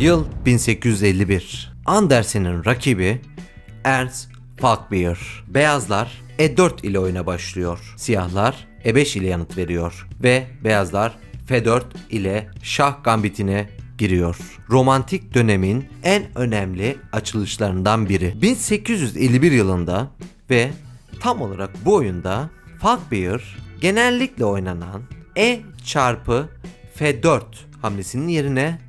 Yıl 1851. Andersen'in rakibi Ernst Falkbeer. Beyazlar E4 ile oyuna başlıyor. Siyahlar E5 ile yanıt veriyor. Ve beyazlar F4 ile şah gambitine giriyor. Romantik dönemin en önemli açılışlarından biri. 1851 yılında ve tam olarak bu oyunda Falkbeer genellikle oynanan E çarpı F4 hamlesinin yerine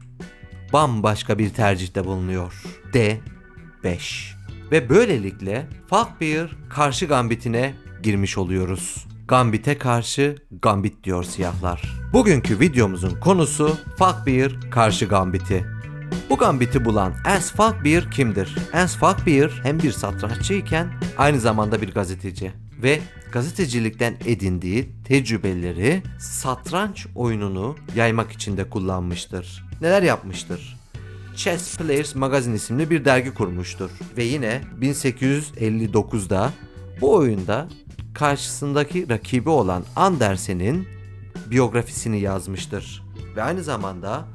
bambaşka bir tercihte bulunuyor. D5. Ve böylelikle Falkbeer karşı gambitine girmiş oluyoruz. Gambite karşı gambit diyor siyahlar. Bugünkü videomuzun konusu Falkbeer karşı gambiti. Bu gambiti bulan Ernst Falkbeer kimdir? Ernst Falkbeer hem bir satranççıyken aynı zamanda bir gazeteci ve gazetecilikten edindiği tecrübeleri satranç oyununu yaymak için de kullanmıştır. Neler yapmıştır? Chess Players Magazine isimli bir dergi kurmuştur. Ve yine 1859'da bu oyunda karşısındaki rakibi olan Andersen'in biyografisini yazmıştır. Ve aynı zamanda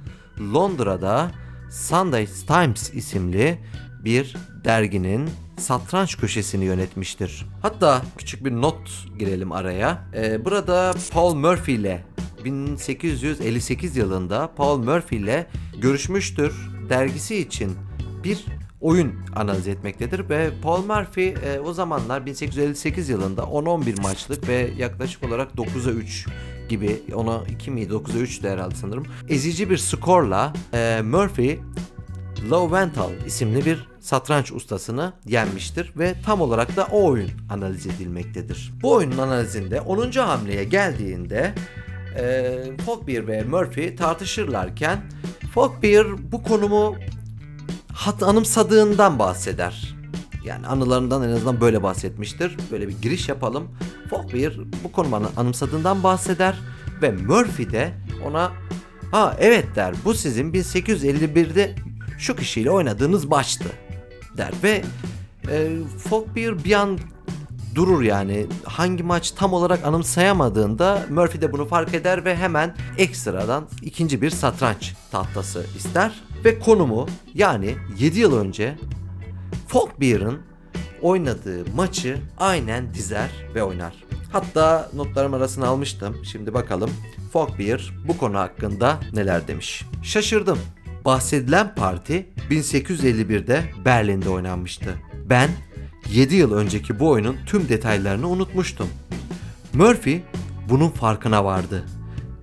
Londra'da Sunday Times isimli bir derginin satranç köşesini yönetmiştir. Hatta küçük bir not girelim araya. Ee, burada Paul Murphy ile 1858 yılında Paul Murphy ile görüşmüştür. Dergisi için bir oyun analiz etmektedir ve Paul Murphy e, o zamanlar 1858 yılında 10-11 maçlık ve yaklaşık olarak 9'a 3 gibi ona 2 miydi 9'a 3 de herhalde sanırım. Ezici bir skorla e, Murphy Lowenthal isimli bir satranç ustasını yenmiştir ve tam olarak da o oyun analiz edilmektedir. Bu oyunun analizinde 10. hamleye geldiğinde e, Falkbeer ve Murphy tartışırlarken Falkbeer bu konumu hat anımsadığından bahseder. Yani anılarından en azından böyle bahsetmiştir. Böyle bir giriş yapalım. Falkbeer bu konumu anı- anımsadığından bahseder ve Murphy de ona ha evet der bu sizin 1851'de şu kişiyle oynadığınız maçtı der ve e, Falkbeer bir an durur yani hangi maç tam olarak anımsayamadığında Murphy de bunu fark eder ve hemen ekstradan ikinci bir satranç tahtası ister ve konumu yani 7 yıl önce Falkbeer'ın oynadığı maçı aynen dizer ve oynar. Hatta notlarım arasına almıştım. Şimdi bakalım Falkbeer bu konu hakkında neler demiş. Şaşırdım. Bahsedilen parti 1851'de Berlin'de oynanmıştı. Ben 7 yıl önceki bu oyunun tüm detaylarını unutmuştum. Murphy bunun farkına vardı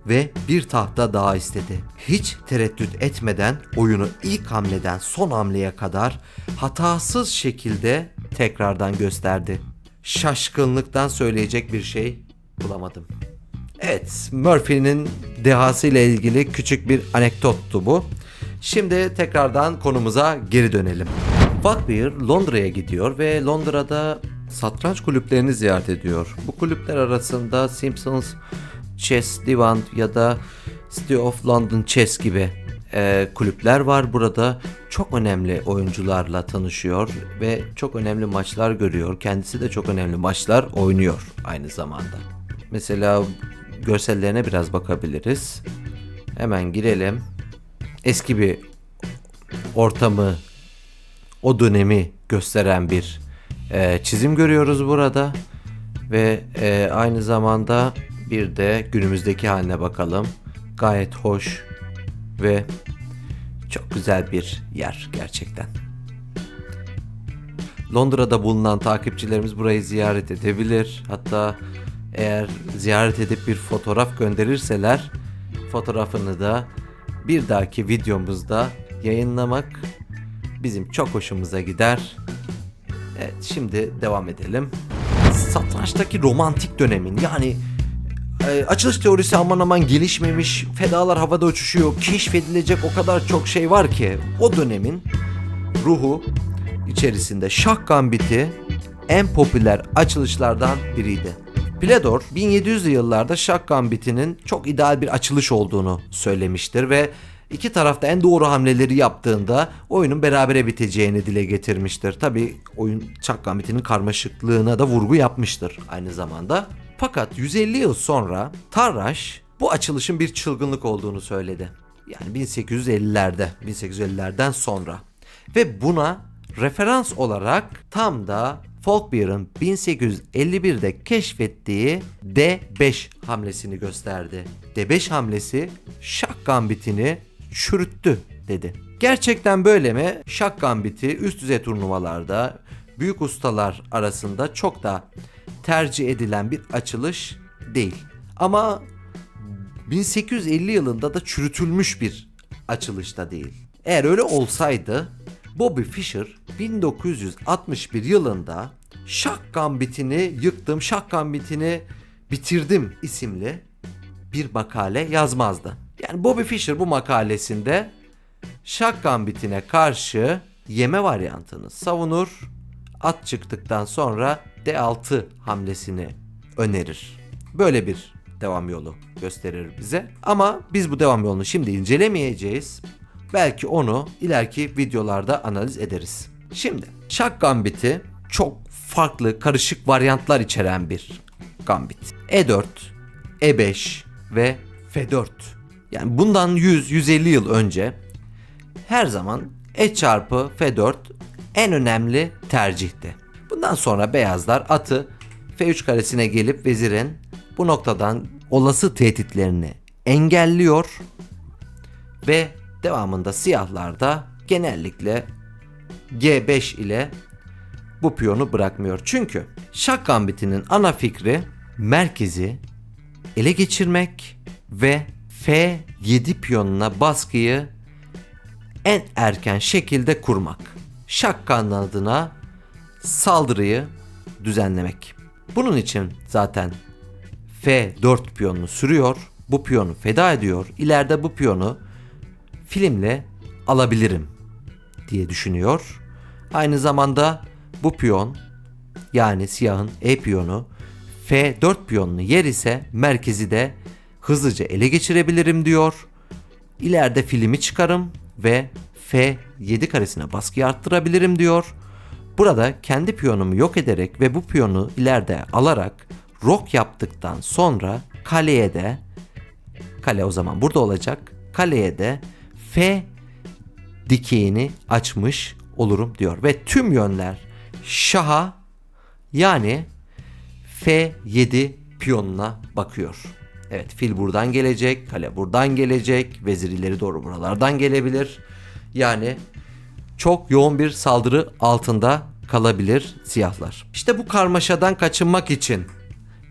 ve bir tahta daha istedi. Hiç tereddüt etmeden oyunu ilk hamleden son hamleye kadar hatasız şekilde tekrardan gösterdi. Şaşkınlıktan söyleyecek bir şey bulamadım. Evet, Murphy'nin dehası ile ilgili küçük bir anekdottu bu. Şimdi tekrardan konumuza geri dönelim. Falkbeer Londra'ya gidiyor ve Londra'da satranç kulüplerini ziyaret ediyor. Bu kulüpler arasında Simpsons Chess Divan ya da City of London Chess gibi e, kulüpler var. Burada çok önemli oyuncularla tanışıyor ve çok önemli maçlar görüyor. Kendisi de çok önemli maçlar oynuyor aynı zamanda. Mesela görsellerine biraz bakabiliriz. Hemen girelim. Eski bir ortamı, o dönemi gösteren bir e, çizim görüyoruz burada. Ve e, aynı zamanda bir de günümüzdeki haline bakalım. Gayet hoş ve çok güzel bir yer gerçekten. Londra'da bulunan takipçilerimiz burayı ziyaret edebilir. Hatta eğer ziyaret edip bir fotoğraf gönderirseler fotoğrafını da bir dahaki videomuzda yayınlamak bizim çok hoşumuza gider. Evet şimdi devam edelim. Satrançtaki romantik dönemin yani e, açılış teorisi aman aman gelişmemiş, fedalar havada uçuşuyor, keşfedilecek o kadar çok şey var ki o dönemin ruhu içerisinde şah gambiti en popüler açılışlardan biriydi. Pledor 1700'lü yıllarda şah gambitinin çok ideal bir açılış olduğunu söylemiştir ve iki tarafta en doğru hamleleri yaptığında oyunun berabere biteceğini dile getirmiştir. Tabi oyun şah gambitinin karmaşıklığına da vurgu yapmıştır aynı zamanda. Fakat 150 yıl sonra Tarraş bu açılışın bir çılgınlık olduğunu söyledi. Yani 1850'lerde, 1850'lerden sonra. Ve buna referans olarak tam da Folkbeer'ın 1851'de keşfettiği D5 hamlesini gösterdi. D5 hamlesi şah gambitini çürüttü dedi. Gerçekten böyle mi? Şah gambiti üst düzey turnuvalarda büyük ustalar arasında çok da tercih edilen bir açılış değil. Ama 1850 yılında da çürütülmüş bir açılışta değil. Eğer öyle olsaydı Bobby Fischer 1961 yılında Şah Gambitini yıktım, Şah Gambitini bitirdim isimli bir makale yazmazdı. Yani Bobby Fischer bu makalesinde Şah Gambitine karşı yeme varyantını savunur. At çıktıktan sonra D6 hamlesini önerir. Böyle bir devam yolu gösterir bize. Ama biz bu devam yolunu şimdi incelemeyeceğiz. Belki onu ileriki videolarda analiz ederiz. Şimdi Şah Gambit'i çok farklı karışık varyantlar içeren bir gambit. E4, E5 ve F4. Yani bundan 100-150 yıl önce her zaman E çarpı F4 en önemli tercihti. Bundan sonra beyazlar atı F3 karesine gelip vezirin bu noktadan olası tehditlerini engelliyor ve devamında siyahlar da genellikle G5 ile bu piyonu bırakmıyor. Çünkü şah gambitinin ana fikri merkezi ele geçirmek ve F7 piyonuna baskıyı en erken şekilde kurmak. Şah kanadına saldırıyı düzenlemek. Bunun için zaten F4 piyonunu sürüyor. Bu piyonu feda ediyor. İleride bu piyonu filmle alabilirim diye düşünüyor. Aynı zamanda bu piyon yani siyahın E piyonu F4 piyonunu yer ise merkezi de hızlıca ele geçirebilirim diyor. İleride filmi çıkarım ve F7 karesine baskıyı arttırabilirim diyor. Burada kendi piyonumu yok ederek ve bu piyonu ileride alarak rok yaptıktan sonra kaleye de kale o zaman burada olacak. Kaleye de F dikeyini açmış olurum diyor. Ve tüm yönler şaha yani F7 piyonuna bakıyor. Evet fil buradan gelecek, kale buradan gelecek, vezir ileri doğru buralardan gelebilir. Yani çok yoğun bir saldırı altında kalabilir siyahlar. İşte bu karmaşadan kaçınmak için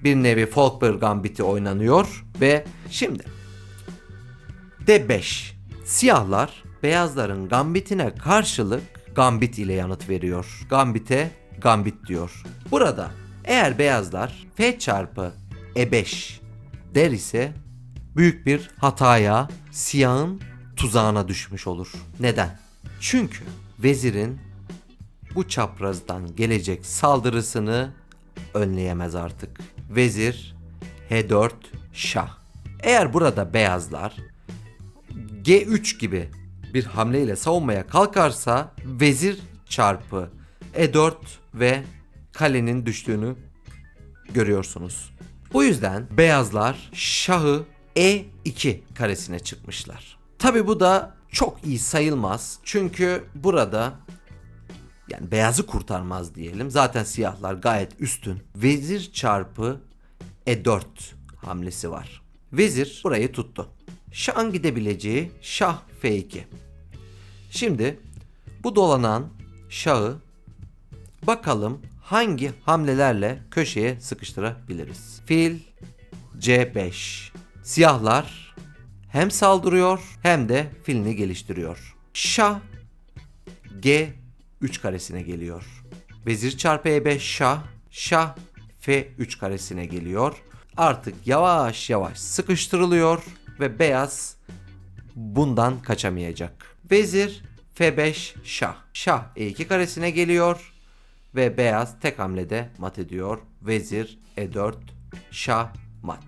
bir nevi Folkberg gambiti oynanıyor ve şimdi D5 siyahlar beyazların gambitine karşılık gambit ile yanıt veriyor. Gambite gambit diyor. Burada eğer beyazlar F çarpı E5 der ise büyük bir hataya siyahın tuzağına düşmüş olur. Neden? Çünkü vezirin bu çaprazdan gelecek saldırısını önleyemez artık. Vezir H4 şah. Eğer burada beyazlar G3 gibi bir hamleyle savunmaya kalkarsa vezir çarpı E4 ve kalenin düştüğünü görüyorsunuz. Bu yüzden beyazlar şahı E2 karesine çıkmışlar. Tabi bu da çok iyi sayılmaz. Çünkü burada yani beyazı kurtarmaz diyelim. Zaten siyahlar gayet üstün. Vezir çarpı E4 hamlesi var. Vezir burayı tuttu. Şahın gidebileceği şah F2. Şimdi bu dolanan şahı bakalım hangi hamlelerle köşeye sıkıştırabiliriz. Fil C5. Siyahlar hem saldırıyor hem de filini geliştiriyor. Şah G 3 karesine geliyor. Vezir çarpı E5 şah, şah F3 karesine geliyor. Artık yavaş yavaş sıkıştırılıyor ve beyaz bundan kaçamayacak. Vezir F5 şah. Şah E2 karesine geliyor ve beyaz tek hamlede mat ediyor. Vezir E4 şah mat.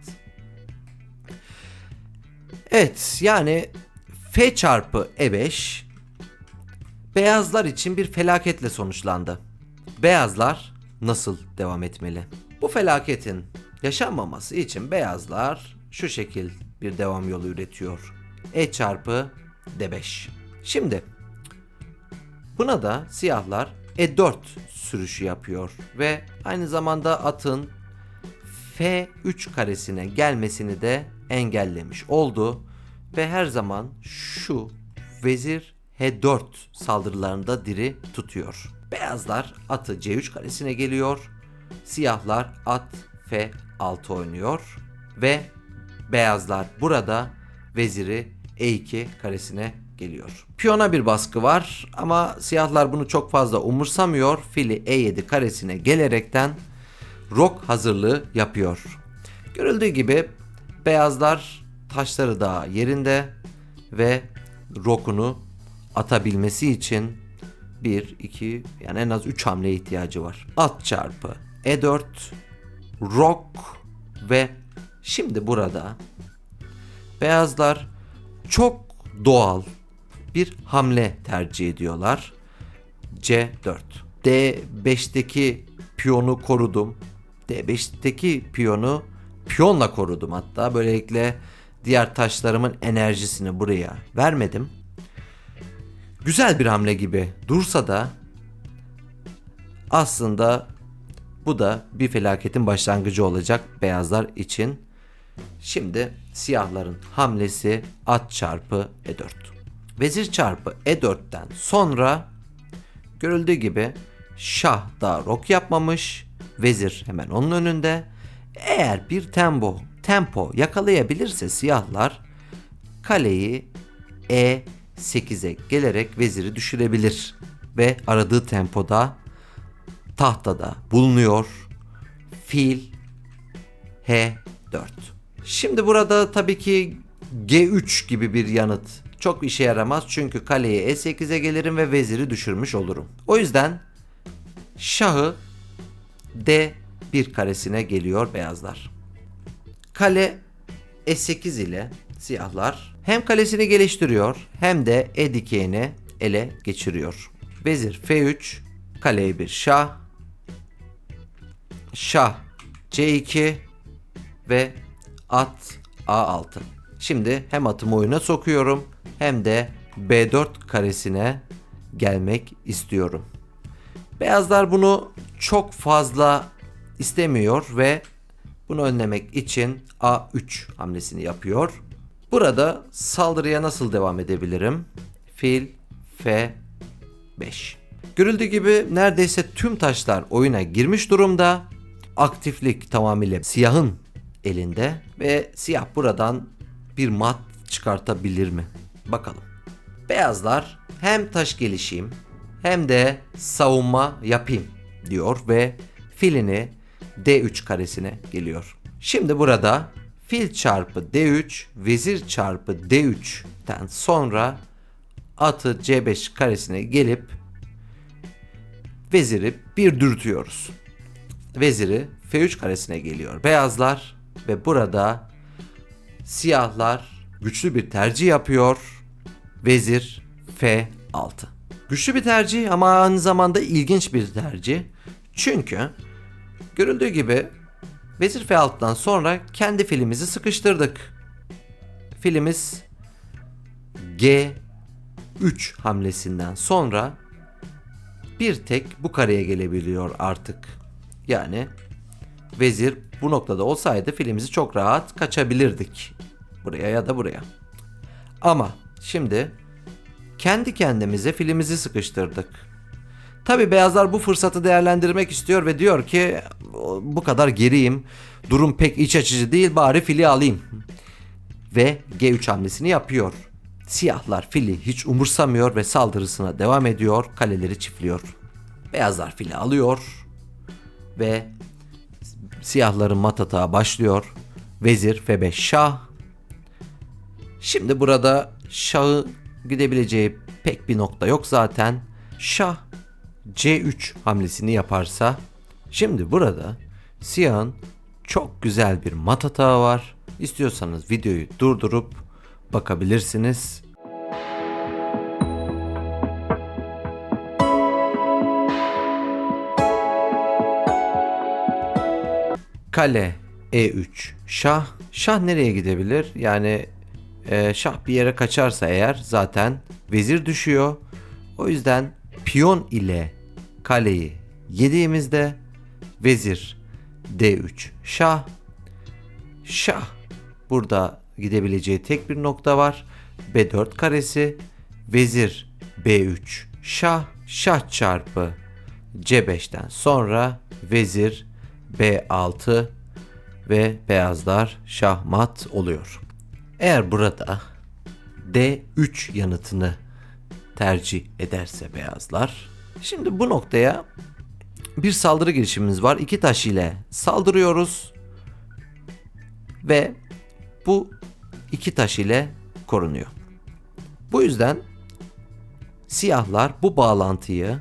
Evet yani F çarpı E5 beyazlar için bir felaketle sonuçlandı. Beyazlar nasıl devam etmeli? Bu felaketin yaşanmaması için beyazlar şu şekil bir devam yolu üretiyor. E çarpı D5. Şimdi buna da siyahlar E4 sürüşü yapıyor ve aynı zamanda atın F3 karesine gelmesini de engellemiş oldu ve her zaman şu vezir H4 saldırılarında diri tutuyor. Beyazlar atı C3 karesine geliyor. Siyahlar at F6 oynuyor ve beyazlar burada veziri E2 karesine geliyor. Piyona bir baskı var ama siyahlar bunu çok fazla umursamıyor. Fili E7 karesine gelerekten rok hazırlığı yapıyor. Görüldüğü gibi beyazlar taşları da yerinde ve rokunu atabilmesi için 1, 2 yani en az 3 hamle ihtiyacı var. At çarpı E4 rok ve şimdi burada beyazlar çok doğal bir hamle tercih ediyorlar. C4. D5'teki piyonu korudum. D5'teki piyonu piyonla korudum hatta. Böylelikle diğer taşlarımın enerjisini buraya vermedim. Güzel bir hamle gibi dursa da aslında bu da bir felaketin başlangıcı olacak beyazlar için. Şimdi siyahların hamlesi at çarpı E4. Vezir çarpı E4'ten sonra görüldüğü gibi şah daha rok yapmamış. Vezir hemen onun önünde. Eğer bir tempo tempo yakalayabilirse siyahlar kaleyi E8'e gelerek veziri düşürebilir ve aradığı tempoda tahtada bulunuyor. Fil H4. Şimdi burada tabii ki G3 gibi bir yanıt çok işe yaramaz çünkü kaleye E8'e gelirim ve veziri düşürmüş olurum. O yüzden şahı D1 karesine geliyor beyazlar. Kale E8 ile siyahlar hem kalesini geliştiriyor hem de E dikeyini ele geçiriyor. Vezir F3, kaleye bir şah, şah C2 ve at A6. Şimdi hem atımı oyuna sokuyorum hem de B4 karesine gelmek istiyorum. Beyazlar bunu çok fazla istemiyor ve bunu önlemek için A3 hamlesini yapıyor. Burada saldırıya nasıl devam edebilirim? Fil F5. Görüldüğü gibi neredeyse tüm taşlar oyuna girmiş durumda. Aktiflik tamamıyla siyahın elinde ve siyah buradan bir mat çıkartabilir mi? Bakalım. Beyazlar hem taş gelişeyim hem de savunma yapayım diyor ve filini D3 karesine geliyor. Şimdi burada fil çarpı D3, vezir çarpı D3'ten sonra atı C5 karesine gelip veziri bir dürtüyoruz. Veziri F3 karesine geliyor beyazlar ve burada siyahlar güçlü bir tercih yapıyor. Vezir F6. Güçlü bir tercih ama aynı zamanda ilginç bir tercih. Çünkü görüldüğü gibi Vezir F6'dan sonra kendi filimizi sıkıştırdık. Filimiz G3 hamlesinden sonra bir tek bu kareye gelebiliyor artık. Yani vezir bu noktada olsaydı filimizi çok rahat kaçabilirdik. Buraya ya da buraya. Ama şimdi kendi kendimize filimizi sıkıştırdık. Tabi beyazlar bu fırsatı değerlendirmek istiyor ve diyor ki bu kadar geriyim. Durum pek iç açıcı değil bari fili alayım. Ve G3 hamlesini yapıyor. Siyahlar fili hiç umursamıyor ve saldırısına devam ediyor. Kaleleri çiftliyor. Beyazlar fili alıyor ve siyahların mat atağı başlıyor. Vezir F5 şah. Şimdi burada şahı gidebileceği pek bir nokta yok zaten. Şah C3 hamlesini yaparsa şimdi burada siyahın çok güzel bir mat atağı var. İstiyorsanız videoyu durdurup bakabilirsiniz. Kale E3 şah. Şah nereye gidebilir? Yani Ee, şah bir yere kaçarsa eğer zaten vezir düşüyor. O yüzden piyon ile kaleyi yediğimizde vezir D3 şah şah burada gidebileceği tek bir nokta var. B4 karesi vezir B3 şah şah çarpı C5'ten sonra vezir B6 ve beyazlar şahmat oluyor. Eğer burada D3 yanıtını tercih ederse beyazlar. Şimdi bu noktaya bir saldırı girişimimiz var. İki taş ile saldırıyoruz ve bu iki taş ile korunuyor. Bu yüzden siyahlar bu bağlantıyı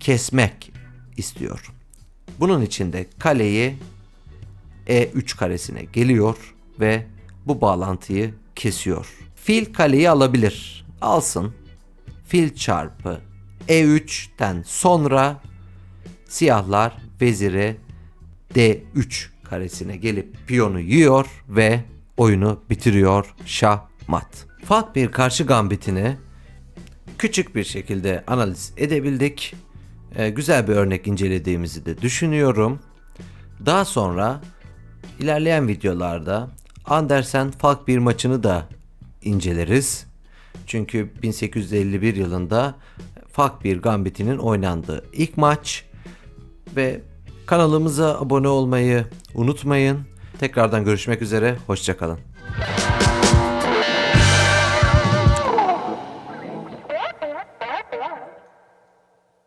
kesmek istiyor. Bunun için de kaleyi E3 karesine geliyor ve bu bağlantıyı kesiyor. Fil kaleyi alabilir. Alsın. Fil çarpı E3'ten sonra siyahlar veziri D3 karesine gelip piyonu yiyor ve oyunu bitiriyor şah mat. Farklı bir karşı gambitini küçük bir şekilde analiz edebildik. Ee, güzel bir örnek incelediğimizi de düşünüyorum. Daha sonra ilerleyen videolarda Andersen Falk bir maçını da inceleriz. Çünkü 1851 yılında Falk bir gambitinin oynandığı ilk maç ve kanalımıza abone olmayı unutmayın. Tekrardan görüşmek üzere, hoşçakalın.